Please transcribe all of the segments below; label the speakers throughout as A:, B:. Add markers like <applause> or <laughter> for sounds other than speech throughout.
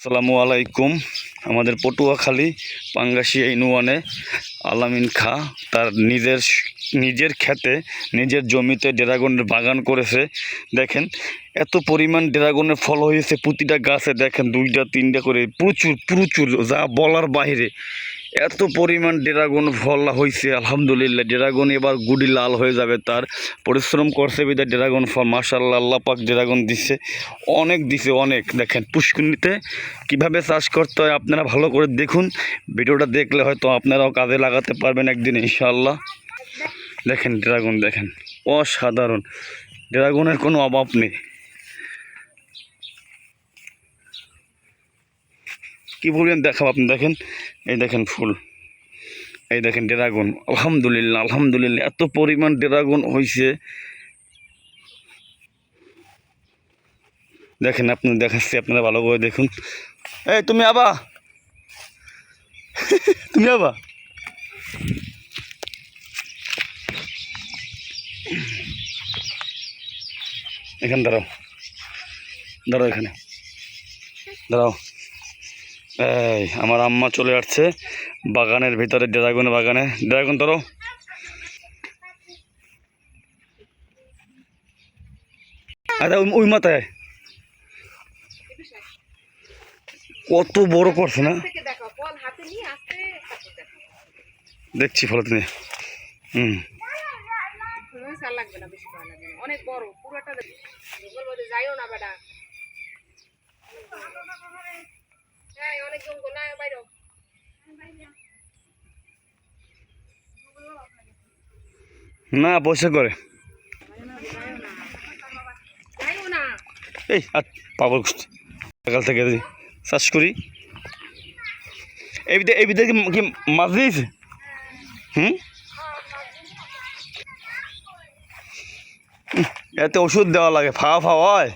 A: আসসালামু আলাইকুম। আমাদের পটুয়াখালী পাঙ্গাসিয়া ইনুয়ানে আলামিন খা তার নিজের নিজের ক্ষেতে নিজের জমিতে ড্রাগনের বাগান করেছে। দেখেন, এত পরিমাণ ড্রাগনের ফল হয়েছে প্রতিটা গাছে। দেখেন, দুইটা, তিনটা করে প্রচুর প্রচুর, যা বলার বাইরে। এত পরিমাণ ড্রাগন ফল হয়েছে আলহামদুলিল্লাহ। ড্রাগন এবার গুডি লাল হয়ে যাবে তার। পরিশ্রম করছে বিদায় ড্রাগন ফল। মার্শাল্লাহ আল্লাহ পাক ড্রাগন দিছে। অনেক দিছে, অনেক। দেখেন, পুষ্করিণীতে কীভাবে চাষ করতে হয় আপনারা ভালো করে দেখুন। ভিডিওটা দেখলে হয়তো আপনারাও কাজে লাগাতে পারবেন একদিন, ইনশাআল্লাহ। দেখেন, ড্রাগন, দেখেন। অসাধারণ। ড্রাগনের কোনো অভাব নেই। কি বলবেন, দেখাব আপনি দেখেন। এই দেখেন ফুল। এই দেখেন ড্রাগন। আলহামদুলিল্লাহ আলহামদুলিল্লাহ, এত পরিমাণ ড্রাগন হয়েছে দেখেন আপনি দেখাচ্ছি, আপনারা ভালো করে দেখুন। এই, তুমি আবা। <laughs> তুমি আবা। এখানে দাঁড়াও। দাঁড়াও এখানে। দাঁড়াও। এই, আমার আম্মা চলে আসছে বাগানের ভিতরে, ড্রাগন বাগানে। ড্রাগন, ধরো। আচ্ছা ওই- মাথায়। কত বড় করছে না? দেখছি ফলে তুমি হুম।
B: অনেক বড়, পুরোটা যাইও না বেটা। না
A: পয়সা করে। এই, আর পাবল সকাল থেকে চাষ করি। এই বিদে এই বিদে কি মাছ দিয়েছে? হুম? এতে ওষুধ দেওয়া লাগে, ফাওয়া ফাওয়া হয়।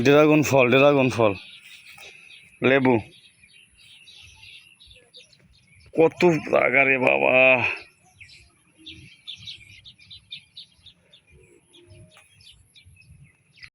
A: ড্রাগন ফল ড্রাগন ফল। লেবু। কত আগারে বাবা।